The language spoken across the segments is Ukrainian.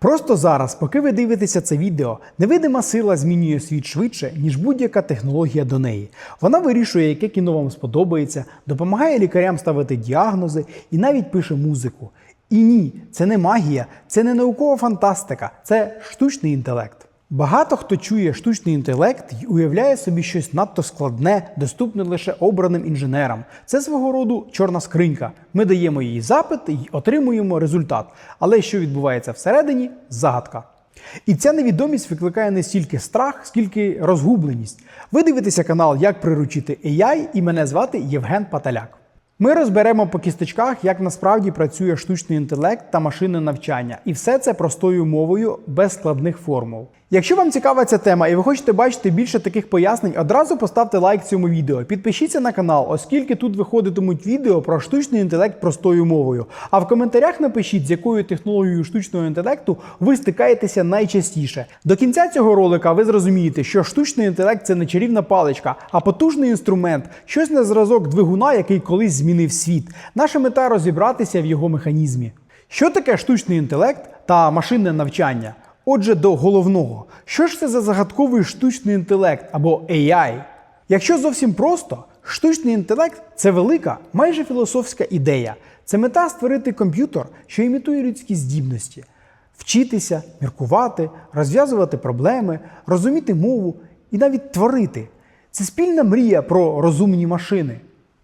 Просто зараз, поки ви дивитеся це відео, невидима сила змінює світ швидше, ніж будь-яка технологія до неї. Вона вирішує, яке кіно вам сподобається, допомагає лікарям ставити діагнози і навіть пише музику. І ні, це не магія, це не наукова фантастика, це штучний інтелект. Багато хто чує штучний інтелект і уявляє собі щось надто складне, доступне лише обраним інженерам. Це свого роду чорна скринька. Ми даємо їй запит і отримуємо результат. Але що відбувається всередині загадка. І ця невідомість викликає не стільки страх, скільки розгубленість. Ви дивитеся канал Як приручити AI і мене звати Євген Паталяк. Ми розберемо по кісточках, як насправді працює штучний інтелект та машинне навчання, і все це простою мовою без складних формул. Якщо вам цікава ця тема і ви хочете бачити більше таких пояснень, одразу поставте лайк цьому відео. Підпишіться на канал, оскільки тут виходитимуть відео про штучний інтелект простою мовою. А в коментарях напишіть, з якою технологією штучного інтелекту ви стикаєтеся найчастіше. До кінця цього ролика ви зрозумієте, що штучний інтелект це не чарівна паличка, а потужний інструмент, щось на зразок двигуна, який колись змінив світ. Наша мета розібратися в його механізмі. Що таке штучний інтелект та машинне навчання? Отже, до головного, що ж це за загадковий штучний інтелект або AI? Якщо зовсім просто, штучний інтелект це велика, майже філософська ідея. Це мета створити комп'ютер, що імітує людські здібності, вчитися, міркувати, розв'язувати проблеми, розуміти мову і навіть творити. Це спільна мрія про розумні машини.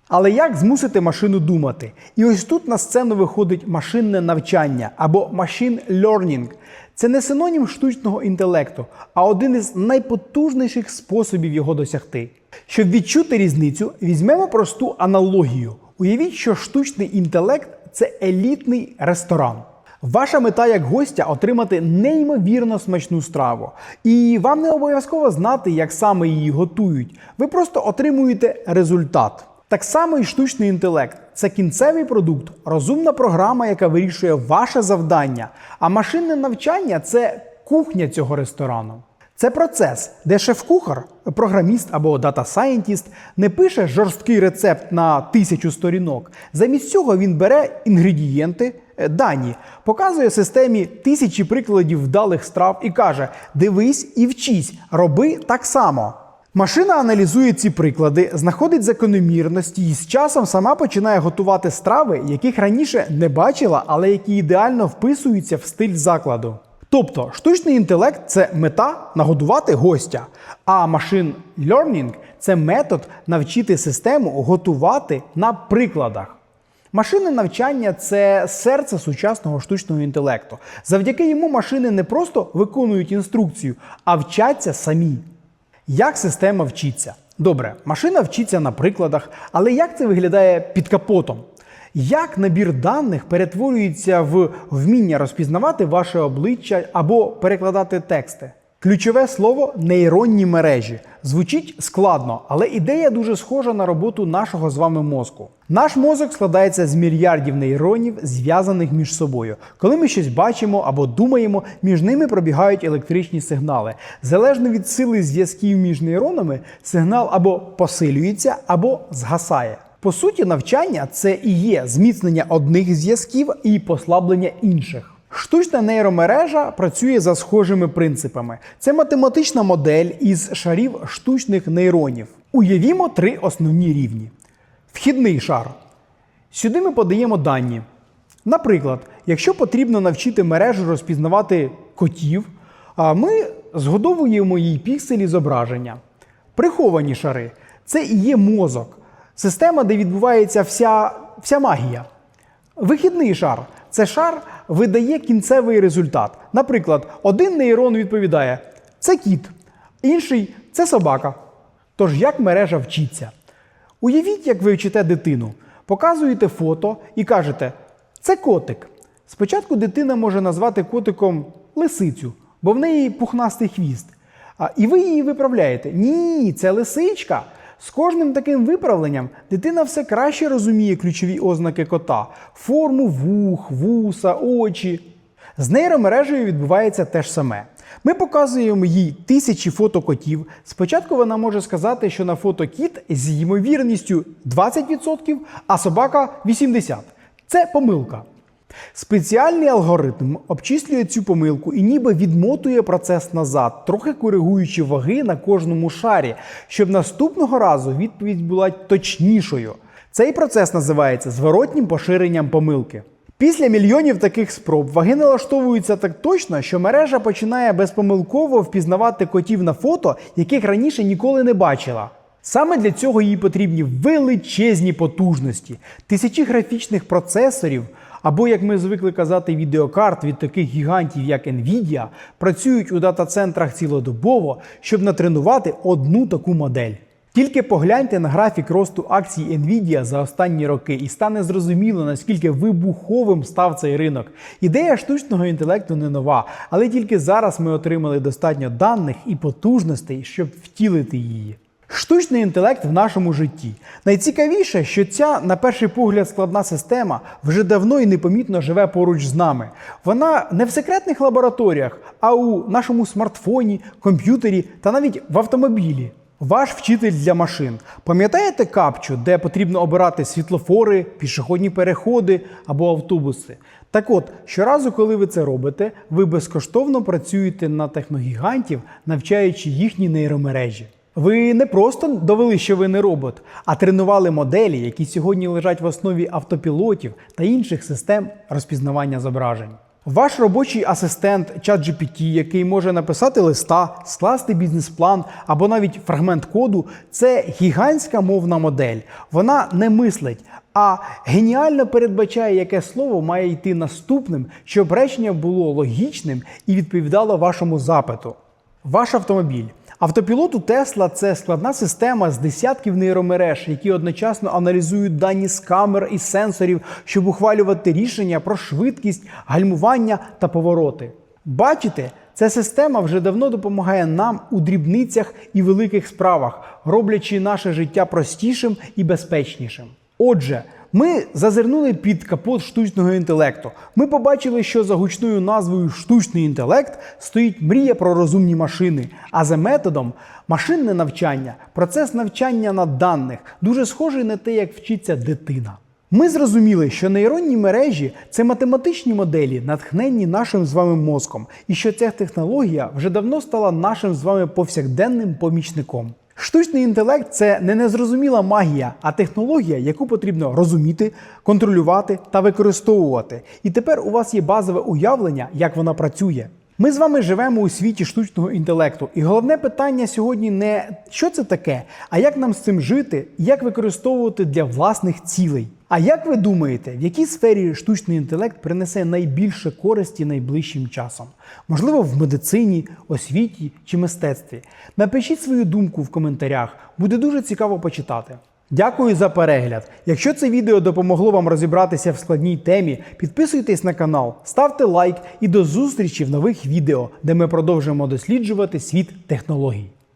Але як змусити машину думати? І ось тут на сцену виходить машинне навчання або machine learning. Це не синонім штучного інтелекту, а один із найпотужніших способів його досягти. Щоб відчути різницю, візьмемо просту аналогію. Уявіть, що штучний інтелект це елітний ресторан. Ваша мета як гостя отримати неймовірно смачну страву. І вам не обов'язково знати, як саме її готують. Ви просто отримуєте результат. Так само і штучний інтелект це кінцевий продукт, розумна програма, яка вирішує ваше завдання. А машинне навчання це кухня цього ресторану. Це процес, де шеф-кухар, програміст або дата-сайентіст не пише жорсткий рецепт на тисячу сторінок. Замість цього він бере інгредієнти, е, дані, показує системі тисячі прикладів вдалих страв і каже: дивись і вчись, роби так само. Машина аналізує ці приклади, знаходить закономірності і з часом сама починає готувати страви, яких раніше не бачила, але які ідеально вписуються в стиль закладу. Тобто штучний інтелект це мета нагодувати гостя, а машин learning – це метод навчити систему готувати на прикладах. Машинне навчання це серце сучасного штучного інтелекту. Завдяки йому машини не просто виконують інструкцію, а вчаться самі. Як система вчиться? Добре, машина вчиться на прикладах, але як це виглядає під капотом? Як набір даних перетворюється в вміння розпізнавати ваше обличчя або перекладати тексти? Ключове слово нейронні мережі. Звучить складно, але ідея дуже схожа на роботу нашого з вами мозку. Наш мозок складається з мільярдів нейронів, зв'язаних між собою. Коли ми щось бачимо або думаємо, між ними пробігають електричні сигнали. Залежно від сили зв'язків між нейронами, сигнал або посилюється, або згасає. По суті, навчання це і є зміцнення одних зв'язків і послаблення інших. Штучна нейромережа працює за схожими принципами. Це математична модель із шарів штучних нейронів. Уявімо три основні рівні. Вхідний шар. Сюди ми подаємо дані. Наприклад, якщо потрібно навчити мережу розпізнавати котів, ми згодовуємо їй пікселі зображення. Приховані шари це і є мозок, система, де відбувається вся, вся магія. Вихідний шар це шар видає кінцевий результат. Наприклад, один нейрон відповідає: це кіт, інший це собака. Тож як мережа вчиться? Уявіть, як ви вчите дитину, показуєте фото і кажете, це котик. Спочатку дитина може назвати котиком лисицю, бо в неї пухнастий хвіст. І ви її виправляєте. Ні, це лисичка. З кожним таким виправленням дитина все краще розуміє ключові ознаки кота: форму вух, вуса, очі. З нейромережею відбувається те ж саме. Ми показуємо їй тисячі фото котів. Спочатку вона може сказати, що на фото кіт з ймовірністю 20%, а собака 80%. Це помилка. Спеціальний алгоритм обчислює цю помилку і ніби відмотує процес назад, трохи коригуючи ваги на кожному шарі, щоб наступного разу відповідь була точнішою. Цей процес називається зворотнім поширенням помилки. Після мільйонів таких спроб ваги налаштовуються так точно, що мережа починає безпомилково впізнавати котів на фото, яких раніше ніколи не бачила. Саме для цього їй потрібні величезні потужності, тисячі графічних процесорів, або, як ми звикли казати, відеокарт від таких гігантів, як Nvidia, працюють у дата-центрах цілодобово, щоб натренувати одну таку модель. Тільки погляньте на графік росту акцій Nvidia за останні роки, і стане зрозуміло, наскільки вибуховим став цей ринок. Ідея штучного інтелекту не нова, але тільки зараз ми отримали достатньо даних і потужностей, щоб втілити її. Штучний інтелект в нашому житті. Найцікавіше, що ця, на перший погляд, складна система вже давно і непомітно живе поруч з нами. Вона не в секретних лабораторіях, а у нашому смартфоні, комп'ютері та навіть в автомобілі. Ваш вчитель для машин. Пам'ятаєте капчу, де потрібно обирати світлофори, пішохідні переходи або автобуси? Так от, щоразу, коли ви це робите, ви безкоштовно працюєте на техногігантів, навчаючи їхні нейромережі. Ви не просто довели, що ви не робот, а тренували моделі, які сьогодні лежать в основі автопілотів та інших систем розпізнавання зображень. Ваш робочий асистент ChatGPT, який може написати листа, скласти бізнес-план або навіть фрагмент коду, це гігантська мовна модель. Вона не мислить, а геніально передбачає, яке слово має йти наступним, щоб речення було логічним і відповідало вашому запиту. Ваш автомобіль. Автопілот у Тесла це складна система з десятків нейромереж, які одночасно аналізують дані з камер і сенсорів, щоб ухвалювати рішення про швидкість, гальмування та повороти. Бачите, ця система вже давно допомагає нам у дрібницях і великих справах, роблячи наше життя простішим і безпечнішим. Отже, ми зазирнули під капот штучного інтелекту. Ми побачили, що за гучною назвою штучний інтелект стоїть мрія про розумні машини, а за методом машинне навчання, процес навчання на даних, дуже схожий на те, як вчиться дитина. Ми зрозуміли, що нейронні мережі це математичні моделі, натхненні нашим з вами мозком, і що ця технологія вже давно стала нашим з вами повсякденним помічником. Штучний інтелект це не незрозуміла магія, а технологія, яку потрібно розуміти, контролювати та використовувати. І тепер у вас є базове уявлення, як вона працює. Ми з вами живемо у світі штучного інтелекту, і головне питання сьогодні не що це таке, а як нам з цим жити як використовувати для власних цілей. А як ви думаєте, в якій сфері штучний інтелект принесе найбільше користі найближчим часом? Можливо, в медицині, освіті чи мистецтві? Напишіть свою думку в коментарях, буде дуже цікаво почитати. Дякую за перегляд. Якщо це відео допомогло вам розібратися в складній темі, підписуйтесь на канал, ставте лайк і до зустрічі в нових відео, де ми продовжимо досліджувати світ технологій.